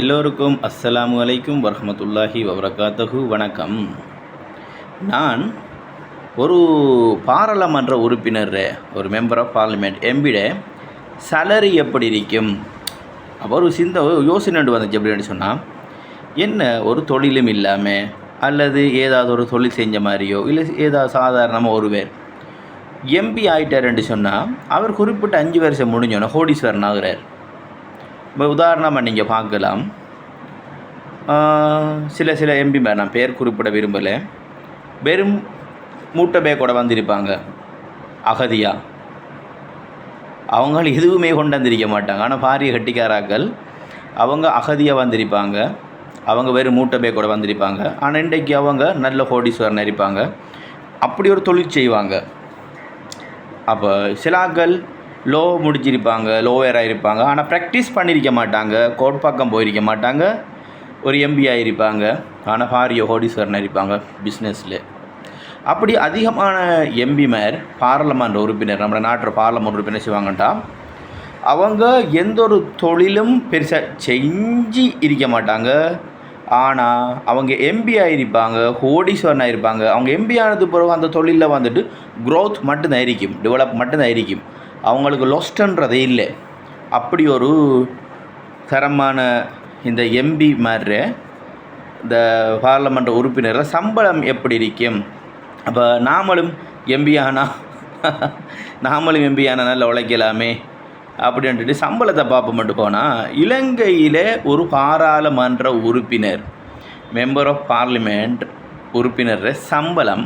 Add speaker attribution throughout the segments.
Speaker 1: எல்லோருக்கும் அஸ்ஸலாமு அலைக்கும் வரமத்துல்லாஹி வபரகாத்தஹு. வணக்கம். நான் ஒரு பாராளுமன்ற உறுப்பினர் ஒரு மெம்பர் ஆஃப் பார்லிமெண்ட் எம்பிட சேலரி எப்படி இருக்கும்? அப்போ ஒரு சிந்த யோசனை வந்துச்சு அப்படின்னு சொன்னால் என்ன ஒரு தொழிலும் இல்லாமல் அல்லது ஏதாவது ஒரு தொழில் செஞ்ச மாதிரியோ இல்லை ஏதாவது சாதாரணமாக ஒரு பேர் எம்பி ஆகிட்டாருன்னு சொன்னால் அவர் குறிப்பிட்ட அஞ்சு வருஷம் முடிஞ்சோன்னே கோடீஸ்வரன் ஆகிறார். இப்போ உதாரணமாக நீங்கள் பார்க்கலாம். சில சில எம்பி நான் பேர் குறிப்பிட விரும்பலை. வெறும் மூட்டை பேக்கோட வந்திருப்பாங்க. அகதியாக அவங்க எதுவுமே கொண்டு வந்திருக்க மாட்டாங்க. ஆனால் பாரிய கட்டிக்காராக்கள் அவங்க அகதியாக வந்திருப்பாங்க. அவங்க வெறும் மூட்டை பேக்கோட வந்திருப்பாங்க. ஆனால் இன்றைக்கு அவங்க நல்ல கோடீஸ்வரன் இருப்பாங்க அப்படி ஒரு தொழில் செய்வாங்க. அப்போ சிலாக்கள் லோ முடிச்சிருப்பாங்க லோவேராக இருப்பாங்க ஆனால் ப்ராக்டிஸ் பண்ணியிருக்க மாட்டாங்க கோட் பக்கம் போயிருக்க மாட்டாங்க. ஒரு எம்பி இருப்பாங்க ஆனால் பாரிய கோடீஸ்வரன் இருப்பாங்க பிஸ்னஸில் அப்படி அதிகமான எம்பிமார் பார்லமெண்ட் உறுப்பினர் நம்ம நாட்டோட பார்லமெண்ட் உறுப்பினர் செய்வாங்கட்டா அவங்க எந்த ஒரு தொழிலும் பெருசாக செஞ்சு இருக்க மாட்டாங்க. ஆனால் அவங்க எம்பி ஆகிருப்பாங்க கோடீஸ்வரன் ஆகிருப்பாங்க அவங்க எம்பி ஆனது பிறகு அந்த தொழிலில் வந்துட்டு க்ரோத் மட்டும்தான் இருக்கும் டெவலப் மட்டும்தான் இருக்கும். அவங்களுக்கு லொஸ்டன்றதே இல்லை. அப்படி ஒரு தரமான இந்த எம்பி மாதிரி இந்த பார்லமெண்ட் உறுப்பினர்கள் சம்பளம் எப்படி இருக்கும்? அப்போ நாமளும் எம்பி ஆனால் நாமளும் எம்பி ஆனால் நல்லா உழைக்கலாமே அப்படின்ட்டு சம்பளத்தை பார்ப்போம் மட்டும். போனால் இலங்கையில் ஒரு பாராளுமன்ற உறுப்பினர் மெம்பர் ஆஃப் பார்லிமெண்ட் உறுப்பினர் சம்பளம்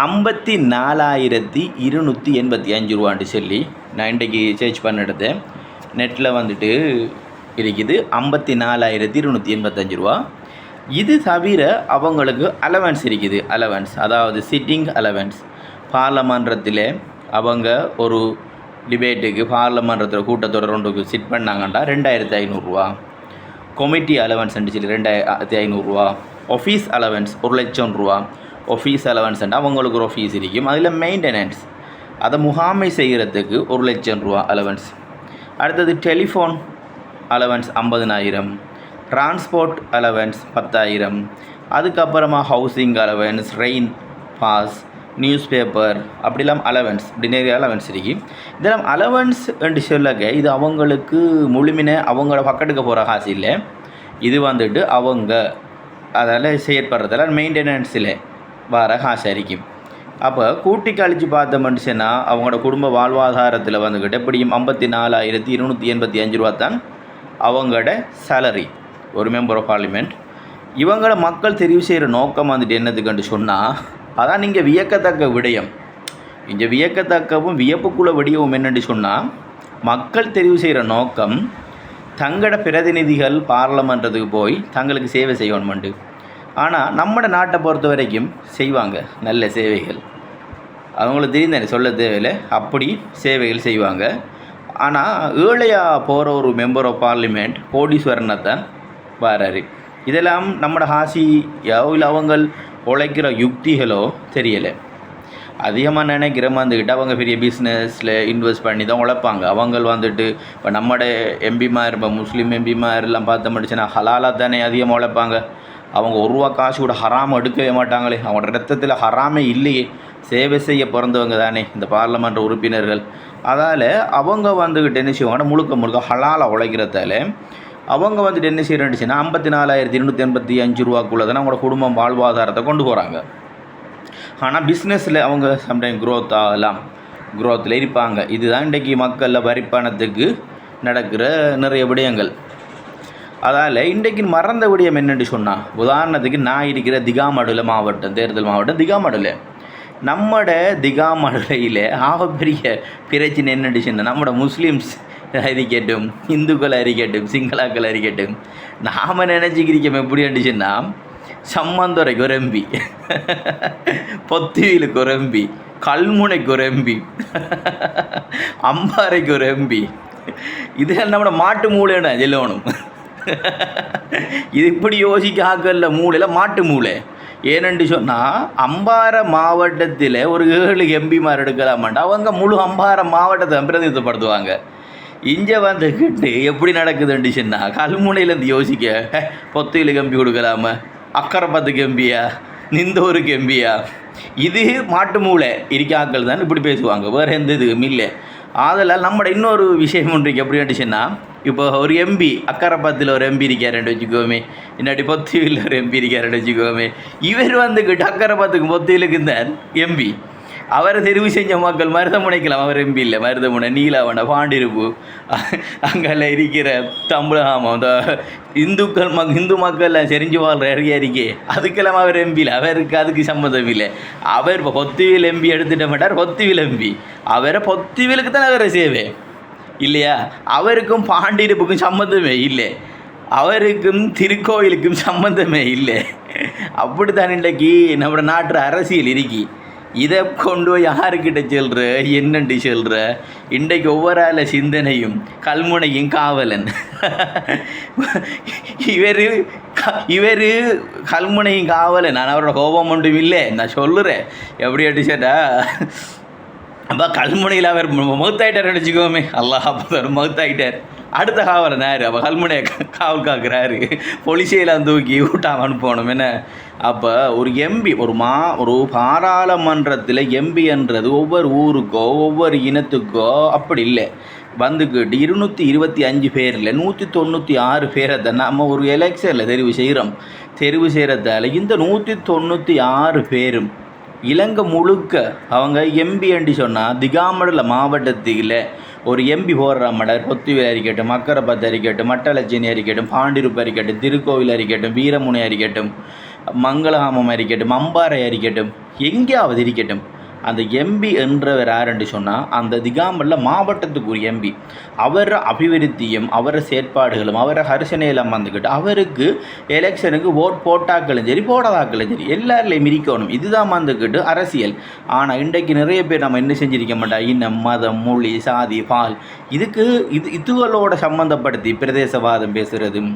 Speaker 1: ஐம்பத்தி நாலாயிரத்தி இருநூற்றி எண்பத்தி அஞ்சு ரூபான்ட்டு சொல்லி நான் இன்றைக்கி சர்ச் பண்ணிடுது நெட்டில் வந்துட்டு இருக்குது. ஐம்பத்தி நாலாயிரத்தி இருநூற்றி எண்பத்தஞ்சு ரூபா. இது தவிர அவங்களுக்கு அலவன்ஸ் இருக்குது. அலவன்ஸ் அதாவது சிட்டிங் அலவன்ஸ் பார்லமன்றத்தில் அவங்க ஒரு டிபேட்டுக்கு பார்லமன்றத்தில் கூட்டத்தொடர் ஒன்றுக்கு சிட் பண்ணாங்கன்னா ரெண்டாயிரத்தி ஐநூறுரூவா கொமிட்டி அலவன்ஸ் சொல்லி ரெண்டாயிரத்தி ஐநூறுரூவா ஆஃபீஸ் அலவன்ஸ் ஒரு லட்சம் ரூபா. ஆஃபீஸ் அலவன்ஸ்ண்டா அவங்களுக்கு ஒரு ஃபீஸ் இருக்கும். அதில் மெயின்டெனன்ஸ் அதை முகாமை செய்கிறதுக்கு ஒரு லட்சம் ரூபா அலவன்ஸ் அடுத்தது டெலிஃபோன் அலவன்ஸ் ஐம்பதுனாயிரம். டிரான்ஸ்போர்ட் அலவன்ஸ் பத்தாயிரம். அதுக்கப்புறமா housing allowance rain pass news paper அப்படிலாம் அலவன்ஸ் இப்படி நிறைய அலவன்ஸ் இருக்கு. இதெல்லாம் அலவன்ஸ் என்று சொல்லக்க இது அவங்களுக்கு முழுமின அவங்களோட பக்கத்துக்கு போகிற காசு இல்லை. இது வந்துட்டு அவங்க அதால் செயற்படுறதால மெயின்டெனன்ஸில் வர காசரிக்கும் அப்போ கூட்டி கழித்து பார்த்த மனுஷனா அவங்களோட குடும்ப வாழ்வாதாரத்தில் வந்துக்கிட்டு எப்படியும் ஐம்பத்தி நாலாயிரத்தி இருநூற்றி எண்பத்தி அஞ்சு ரூபா தான் அவங்களோட சேலரி ஒரு மெம்பர் ஆஃப் பார்லிமெண்ட் இவங்கள மக்கள் தெரிவு செய்கிற நோக்கம் வந்துட்டு என்னதுக்குன்னு சொன்னால் அதான் நீங்கள் வியக்கத்தக்க விடயம். இங்கே வியக்கத்தக்கவும் வியப்புக்குள்ள விடயவும் என்னென்று சொன்னால் மக்கள் தெரிவு செய்கிற நோக்கம் தங்களோட பிரதிநிதிகள் பார்லமெண்ட்டுக்கு போய் தங்களுக்கு சேவை செய்யணுமெண்டு. ஆனால் நம்மட நாட்டை பொறுத்த வரைக்கும் செய்வாங்க நல்ல சேவைகள். அவங்களுக்கு தெரியும் சொல்ல தேவையில்லை. அப்படி சேவைகள் செய்வாங்க. ஆனால் ஏழையாக போகிற ஒரு மெம்பர் ஆஃப் பார்லிமெண்ட் கோடீஸ்வரனை தான் வராரு. இதெல்லாம் நம்மட ஹாசியோ இல்லை அவங்கள் உழைக்கிற யுக்திகளோ தெரியலை. அதிகமாக நினைக்கிற வந்துக்கிட்டு அவங்க பெரிய பிஸ்னஸில் இன்வெஸ்ட் பண்ணி தான் உழைப்பாங்க. அவங்க வந்துட்டு இப்போ நம்மட எம்பிமார் இப்போ முஸ்லீம் எம்பிமார் எல்லாம் பார்த்த முடிச்சுன்னா ஹலாலாக தானே அதிகமாக உழைப்பாங்க. அவங்க ஒரு ரூபா காசு கூட ஹராம் எடுக்கவே மாட்டாங்களே. அவங்களோட ரத்தத்தில் ஹராமே இல்லையே. சேவை செய்ய பிறந்தவங்க தானே இந்த பார்லமெண்ட் உறுப்பினர்கள். அதால் அவங்க வந்துக்கிட்டு என்ன செய்வாங்கன்னா முழுக்க முழுக்க ஹலாலாக உழைக்கிறதால அவங்க வந்துட்டு என்ன செய்யறேன்னுச்சுன்னா ஐம்பத்தி நாலாயிரத்தி இருநூற்றி எண்பத்தி அஞ்சு ரூபாக்குள்ளே தானே அவங்களோட குடும்பம் வாழ்வாதாரத்தை கொண்டு போகிறாங்க ஆனால் பிஸ்னஸில் அவங்க சம்டைம் க்ரோத் ஆகலாம். க்ரோத்தில் இருப்பாங்க. இதுதான் இன்றைக்கி மக்களில் வரிப்பணத்துக்கு நடக்கிற நிறைய விடயங்கள். அதால் இன்றைக்கு மறந்த விடயம் என்னென்னு சொன்னால் உதாரணத்துக்கு நான் இருக்கிற திகாமடுல மாவட்டம் தேர்தல் மாவட்டம் திகாமடுல நம்மட திகாமடுலையில் ஆகப்பெரிய பிரச்சனை என்னென்னு சொன்னால் நம்மட முஸ்லீம்ஸ் இருக்கட்டும் இந்துக்கள் இருக்கட்டும் சிங்களாக்கள் இருக்கட்டும் நாம் நினச்சிக்கிறோம் எப்படி இருந்துச்சுன்னா சம்மந்துரைக்கு குரம்பி பொத்துவில் குரம்பி கல்முனை குரம்பி அம்பாறை குரம்பி இதெல்லாம் நம்ம மாட்டு மூளைன்னு சொல்லணும். இது இப்படி யோசிக்க ஆக்கல்ல மூளையில்? மாட்டு மூளை. ஏனென்று சொன்னால் அம்பார மாவட்டத்தில் ஒரு ஏழு எம்பிமார் எடுக்கலாமாண்டா அவங்க முழு அம்பார மாவட்டத்தை பிரதிநிதித்துவப்படுத்துவாங்க. இங்கே வந்துக்கிட்டு எப்படி நடக்குதுன்னு சொன்னால் கல்முனையிலேருந்து யோசிக்க. பொத்தையில் கம்பி கொடுக்கலாமா? அக்கறை பத்து கம்பியா? நிந்தோரு கம்பியா? இது மாட்டு மூளை. இருக்காக்கள் தான் இப்படி பேசுவாங்க. வேறு எந்த இதுவும் இல்லை. ஆதலால் நம்மட இன்னொரு விஷயம் ஒன்றைக்கு இருக்கு எப்படி சொன்னால் இப்போ ஒரு எம்பி அக்கரைப்பத்தில் ஒரு எம்பி இருக்காருன்னு வச்சுக்கோமே. இன்னாடி பொத்தியில் ஒரு எம்பி இருக்காருன்னு வச்சுக்கோமே. இவர் வந்துக்கிட்டு அக்கரைப்பத்துக்கு பொத்தியிலுக்கு இருந்தார் எம்பி அவரை தெரிவு செஞ்ச மக்கள் மருதமுனைக்கலாம் அவர் எம்பி இல்லை. மருதமுனை நீலாவணை பாண்டிருப்பு. அங்கெல்லாம் இருக்கிற தமிழகாமம் இந்த இந்துக்கள் மக் இந்து மக்கள்லாம் செறிஞ்சு வாழ்கிற ஏரியா இருக்கே. அதுக்கெல்லாம் அவர் எம்பி இல்லை. அவருக்கு அதுக்கு சம்மந்தம் இல்லை. அவர் இப்போ பொத்துவில் எம்பி எடுத்துட்ட மாட்டார் பொத்துவில் எம்பி அவரை பொத்துவிலுக்கு தான் அவரை சேவை. இல்லையா? அவருக்கும் பாண்டிருப்புக்கும் சம்மந்தமே இல்லை. அவருக்கும் திருக்கோயிலுக்கும் சம்மந்தமே இல்லை. அப்படித்தான் இன்றைக்கு நம்ம நாட்டு அரசியல் இருக்கி. இதை கொண்டு போய் யாருக்கிட்ட சொல்கிற என்னண்டு சொல்கிற இன்றைக்கு ஒவ்வொரு சிந்தனையும் கல்முனையும் காவலன். இவர் இவர் கல்முனையும் காவலன். நான் அவரோட கோபம் ஒன்றும் இல்லை. நான் சொல்லுறேன். எப்படி அடிச்சேட்டா அப்போ கல்முனையில் அவர் மகத்தாயிட்டார் நினச்சிக்கோமே அல்லாஹ் அப்போ மகத்தாயிட்டார். அடுத்த காவல் நேரு அப்போ கல்முனையை காவல் காக்குறாரு. பொலிசியெல்லாம் தூக்கி விட்டாம அனுப்பணும் என்ன? அப்போ ஒரு எம்பி ஒரு மா ஒரு பாராளுமன்றத்தில் எம்பின்றது ஒவ்வொரு ஊருக்கோ ஒவ்வொரு இனத்துக்கோ அப்படி இல்லை. வந்துக்கிட்டு இருநூற்றி இருபத்தி அஞ்சு பேரில் நூற்றி தொண்ணூற்றி ஆறு பேரை தான் நம்ம ஒரு எலெக்ஷனில் தெரிவு செய்கிறோம் தெரிவு செய்கிறதால இந்த நூற்றி தொண்ணூற்றி ஆறு பேரும் இலங்கை முழுக்க அவங்க எம்பி என்று சொன்னால் திகாமடல மாவட்டத்தில் ஒரு எம்பி போடுற மடர் பொத்துவில் அறிக்கட்டும் மக்கரப்பத்து அறிக்கட்டும் மட்டலட்சுமி அறிக்கட்டும் பாண்டிருப்பு அறிக்கட்டும் திருக்கோவில் அறிக்கட்டும் வீரமுனை அறிக்கட்டும் மங்களகாமம் அறிக்கட்டும் அம்பாறை அறிக்கட்டும் எங்கேயாவது இருக்கட்டும். அந்த எம்பி என்றவர் யாருன்னு சொன்னால் அந்த திகாம்பல்ல மாவட்டத்துக்கு ஒரு எம்பி அவர் அபிவிருத்தியும் அவர செயற்பாடுகளும் அவரை ஹரிசனையெல்லாம் வந்துக்கிட்டு அவருக்கு எலெக்ஷனுக்கு ஓட் போட்டாக்களும் சரி போடாதாக்களும் சரி எல்லாருலையும் மிரிக்கணும் இதுதான் வந்துக்கிட்டு அரசியல். ஆனால் இன்றைக்கு நிறைய பேர் நம்ம என்ன செஞ்சிருக்க மாட்டோம்? இனம் மதம் மொழி சாதி பால். இதுக்கு இது இதுகளோட சம்மந்தப்படுத்தி பிரதேசவாதம் பேசுகிறதும்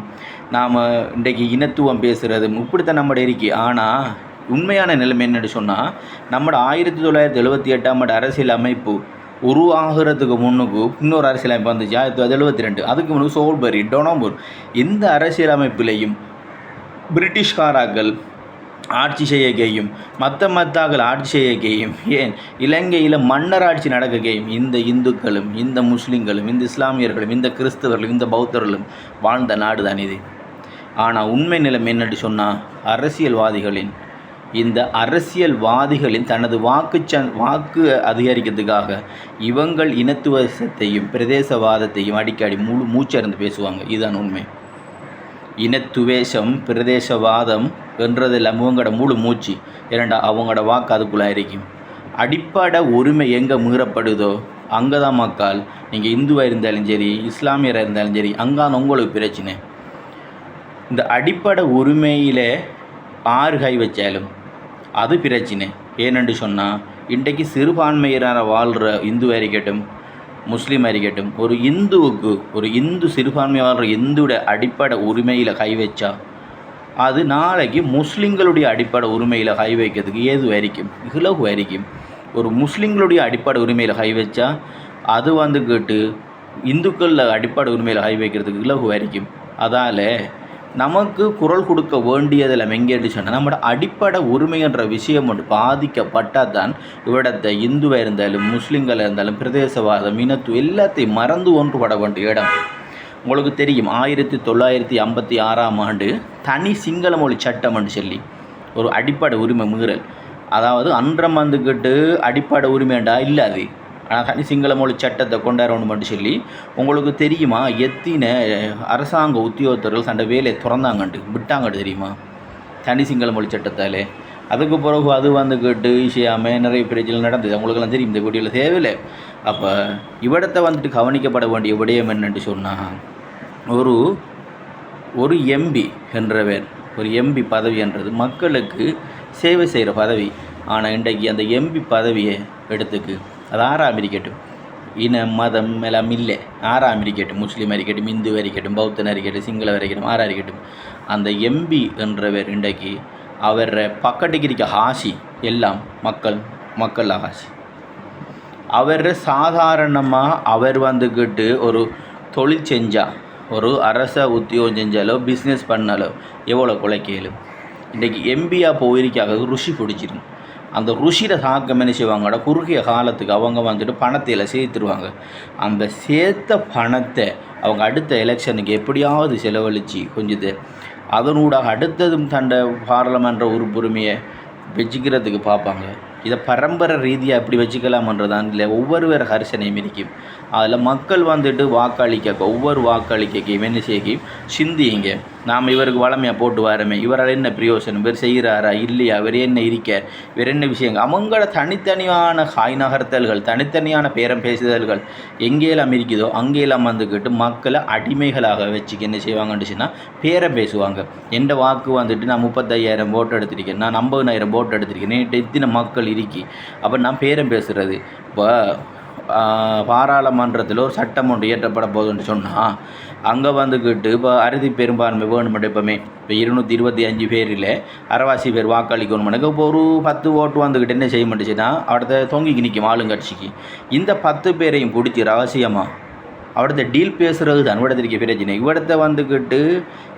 Speaker 1: நாம் இன்றைக்கு இனத்துவம் பேசுகிறதும் இப்படித்தான் நம்மளோட இருக்கு. ஆனால் உண்மையான நிலைமை என்னென்னு சொன்னால் நம்மளோட ஆயிரத்தி தொள்ளாயிரத்தி எழுபத்தி எட்டாம் ஆண்டு அரசியல் அமைப்பு உருவாகிறதுக்கு முன்னுக்கு இன்னொரு அரசியல் அமைப்பு வந்துச்சு ஆயிரத்தி தொள்ளாயிரத்தி எழுபத்தி ரெண்டு அதுக்கு முன்னுக்கு சோல்பரி டொனம்பூர். இந்த அரசியல் அமைப்பிலையும் பிரிட்டிஷ்காராக்கள் ஆட்சி செய்யக்கையும் மற்ற மத்தாக்கள் ஆட்சி செய்யக்கையும் ஏன்? இலங்கையில் மன்னர் ஆட்சி நடக்கையும் இந்த இந்துக்களும் இந்த முஸ்லீம்களும் இந்த இஸ்லாமியர்களும் இந்த கிறிஸ்தவர்களும் இந்த பௌத்தர்களும் வாழ்ந்த நாடு தான் இது. ஆனால் உண்மை நிலைமை என்னட்டு சொன்னால் அரசியல்வாதிகளின் இந்த அரசியல்வாதிகளின் தனது வாக்கு சன் வாக்கு அதிகரிக்கிறதுக்காக இவங்கள் இனத்துவசத்தையும் பிரதேசவாதத்தையும் அடிக்கடி முழு மூச்சறிந்து பேசுவாங்க. இதுதான் உண்மை. இனத்துவேஷம் பிரதேசவாதம் என்றதில் அவங்களோட முழு மூச்சு இரண்டா அவங்களோட வாக்கு அதுக்குள்ளே இருக்கும். அடிப்படை உரிமை எங்கே மீறப்படுதோ அங்கே தான் மக்கள் நீங்கள் இந்துவாக இருந்தாலும் சரி இஸ்லாமியராக இருந்தாலும் சரி அங்கான உங்களுக்கு பிரச்சனை. இந்த அடிப்படை உரிமையிலே ஆறு கை வச்சாலும் அது பிரச்சனை. ஏனென்று சொன்னால் இன்றைக்கு சிறுபான்மையினராக வாழ்கிற இந்து இருக்கட்டும் முஸ்லீம் இருக்கட்டும் ஒரு இந்துவுக்கு ஒரு இந்து சிறுபான்மை வாழ்கிற இந்துவோட அடிப்படை உரிமையில் கை வச்சா அது நாளைக்கு முஸ்லீம்களுடைய அடிப்படை உரிமையில் கை வைக்கிறதுக்கு ஏது வரைக்கும்? இலகு வரைக்கும். ஒரு முஸ்லீம்களுடைய அடிப்படை உரிமையில் கை வச்சா அது வந்துக்கிட்டு இந்துக்களில் அடிப்படை உரிமையில் கை வைக்கிறதுக்கு இலகு வரைக்கும். அதால் நமக்கு குரல் கொடுக்க வேண்டியதில் எங்கேன்னு சொன்னால் நம்மளோட அடிப்படை உரிமை என்ற விஷயம் ஒன்று பாதிக்கப்பட்டால் தான் இவ்விடத்தை இந்துவாக இருந்தாலும் முஸ்லீம்களாக இருந்தாலும் பிரதேசவாதம் இனத்து எல்லாத்தையும் மறந்து ஒன்றுபட வேண்டிய இடம். உங்களுக்கு தெரியும் ஆயிரத்தி தொள்ளாயிரத்தி ஐம்பத்தி ஆறாம் ஆண்டு தனி சிங்கள மொழி சட்டம் என்று சொல்லி ஒரு அடிப்படை உரிமை மீறல். அதாவது அன்றம் வந்துக்கிட்டு அடிப்படை உரிமைண்டா? இல்லை அது ஆனால் தனி சிங்கள மொழி சட்டத்தை கொண்டாடணும் மட்டும் சொல்லி உங்களுக்கு தெரியுமா? எத்தின அரசாங்க உத்தியோகத்தர்கள் சண்டை வேலையை திறந்தாங்கண்டு விட்டாங்கட்டு தெரியுமா? தனி சிங்கள மொழி சட்டத்தாலே. அதுக்கு பிறகு அது வந்துக்கிட்டு ஈஸியாமல் நிறைய பிரச்சனை நடந்தது. அவங்களுக்கெல்லாம் தெரியும் இந்த வீடியோவில் தேவையில்லை. அப்போ இவ்விடத்தை வந்துட்டு கவனிக்கப்பட வேண்டிய விடயம் என்னென்று சொன்னால் ஒரு ஒரு எம்பி என்றவர் ஒரு எம்பி பதவி என்றது மக்களுக்கு சேவை செய்கிற பதவி. ஆனால் இன்றைக்கு அந்த எம்பி பதவியை எடுத்துக்கு அது ஆறாம் இருக்கட்டும் இன மதம் எல்லாம் இல்லை. ஆறாம் இருக்கட்டும் முஸ்லீம் இருக்கட்டும் இந்து இருக்கட்டும் பௌத்தன் இருக்கட்டும் சிங்கள வரைக்கட்டும் ஆறா இருக்கட்டும் அந்த எம்பி என்றவர் இன்றைக்கு அவர் பக்கத்துக்கு இருக்க ஹாசி எல்லாம் மக்கள் மக்கள் ஹாசி அவர் சாதாரணமாக அவர் வந்துக்கிட்டு ஒரு தொழில் செஞ்சால் ஒரு அரச உத்தியோகம் செஞ்சாலோ பிஸ்னஸ் பண்ணாலோ எவ்வளோ குலைக்கலும். இன்றைக்கி எம்பியாக போயிருக்காக ருஷி பிடிச்சிருக்கும் அந்த ருஷியில் சாக்கம் என்ன செய்வாங்கடா? குறுகிய காலத்துக்கு அவங்க வந்துட்டு பணத்தையில் சேர்த்துருவாங்க. அந்த சேர்த்த பணத்தை அவங்க அடுத்த எலெக்ஷனுக்கு எப்படியாவது செலவழித்து கொஞ்சது. அதனூடாக அடுத்ததும் தண்டை பாராளுமன்ற உறுப்புரிமையை வச்சுக்கிறதுக்கு பார்ப்பாங்க. இதை பரம்பரை ரீதியாக எப்படி வச்சுக்கலாமன்றதான் இல்லை ஒவ்வொருவர் கரிசனையும் இருக்கும் அதில் மக்கள் வந்துட்டு வாக்களிக்க ஒவ்வொரு வாக்களிக்கையும் என்ன செய்யும்? சிந்திங்க நாம் இவருக்கு வளமையாக போட்டு வாரமே. இவரால் என்ன பிரயோசனம்? இவர் செய்கிறாரா? இல்லையா? இவர் என்ன இருக்க? இவர் என்ன விஷயங்கள்? அவங்கள தனித்தனியான ஹாய் நகர்த்தல்கள் தனித்தனியான பேரம் பேசுதல்கள் எங்கேயெல்லாம் இருக்குதோ அங்கேயெல்லாம் வந்துக்கிட்டு மக்களை அடிமைகளாக வச்சுக்க என்ன செய்வாங்கன்னுச்சுன்னா பேரம் பேசுவாங்க. எந்த வாக்கு வந்துட்டு நான் முப்பத்தையாயிரம் ஓட்டு எடுத்திருக்கேன் நான் ஐம்பதுனாயிரம் ஓட்டு எடுத்திருக்கேன் நேற்று இத்தனை மக்கள் இருக்கி. அப்போ நான் பேரம் பேசுகிறது இப்போ பாராளுமன்றத்தில் ஒரு சட்டம் ஒன்று இயற்றப்பட போகுதுன்னு சொன்னால் அங்கே வந்துக்கிட்டு இப்போ அறுதி பெரும்பான்மை வேணுமெண்டு எப்போவுமே இப்போ இருநூற்றி இருபத்தி அஞ்சு பேரில் அரைவாசி பேர் வாக்களிக்கணுமெனுக்கு இப்போ ஒரு பத்து ஓட்டு வந்துக்கிட்டு என்ன செய்ய மாட்டேச்சுன்னா அடுத்த தொங்கிக்கு நிற்கும் ஆளுங்கட்சிக்கு. இந்த பத்து பேரையும் பிடிச்சி ரகசியமாக அவடத்த டீல் பேசுகிறது தான் இவிடத்திற்கு பிரச்சனை இவிடத்தை வந்துக்கிட்டு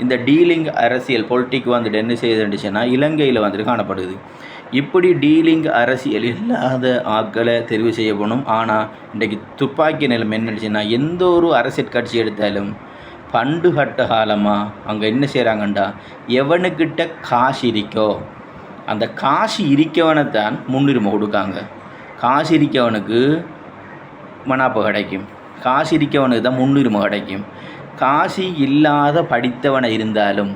Speaker 1: இந்த டீலிங் அரசியல் பொலிட்டிக் வந்துட்டு என்ன செய்யுதுன்னுச்சுன்னா இலங்கையில் வந்துட்டு காணப்படுது. இப்படி டீலிங் அரசியல் இல்லாத ஆட்களை தெரிவு செய்யப்படணும் ஆனால் இன்றைக்கு துப்பாக்கி நிலம் என்னச்சுன்னா எந்த ஒரு அரசியல் கட்சி எடுத்தாலும் பண்டு கட்ட காலமாக அங்கே என்ன செய்கிறாங்கண்டா எவனுக்கிட்ட காசு இருக்கோ அந்த காசு இருக்கவனை தான் முன்னுரிமை கொடுக்காங்க. காசு இருக்கவனுக்கு மனாப்பு கிடைக்கும். காசு இருக்கவனுக்கு தான் முன்னுரிமை கிடைக்கும். காசு இல்லாத படித்தவனை இருந்தாலும்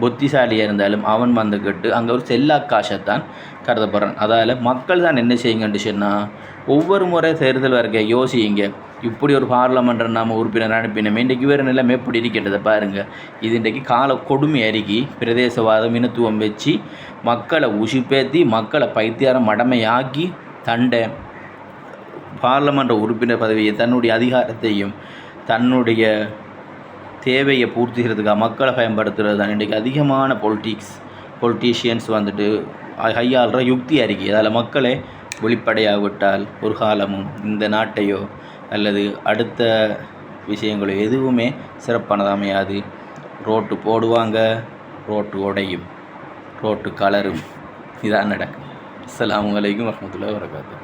Speaker 1: புத்திசாலியாக இருந்தாலும் அவன் வந்துக்கிட்டு அங்கே ஒரு செல்லாக்காசத்தான் கருதப்படுறான். அதால் மக்கள் தான் என்ன செய்யுங்கன்னு சொன்னால் ஒவ்வொரு முறை தேர்தல் வரைக்க யோசிங்க இப்படி ஒரு பார்லமெண்ட் நாம் உறுப்பினர் அனுப்பினோம் இன்றைக்கு வேறு நிலைமை எப்படி இருக்கின்றதை பாருங்கள் இது இன்றைக்கு கால கொடுமை அருகி பிரதேசவாதம் இனத்துவம் வச்சு மக்களை உசிப்பேத்தி மக்களை பைத்தியாரம் மடமையாக்கி தண்டை பார்லமெண்ட் உறுப்பினர் பதவியை தன்னுடைய அதிகாரத்தையும் தன்னுடைய தேவையை பூர்த்தி செய்கிறதுக்காக மக்களை பயன்படுத்துகிறது தான். இன்றைக்கு அதிகமான பொலிட்டிக்ஸ் பொலிட்டீஷியன்ஸ் வந்துட்டு கையாளுற யுக்தி அறிக்கை. அதில் மக்களே வெளிப்படையாவிட்டால் ஒரு காலமும் இந்த நாட்டையோ அல்லது அடுத்த விஷயங்களோ எதுவுமே சிறப்பானது அமையாது ரோட்டு போடுவாங்க ரோட்டு உடையும் ரோட்டு கலரும். இதான் நடக்கும். அஸ்லாம் வலைக்கும் வரமத்துல்லா வரகாத்து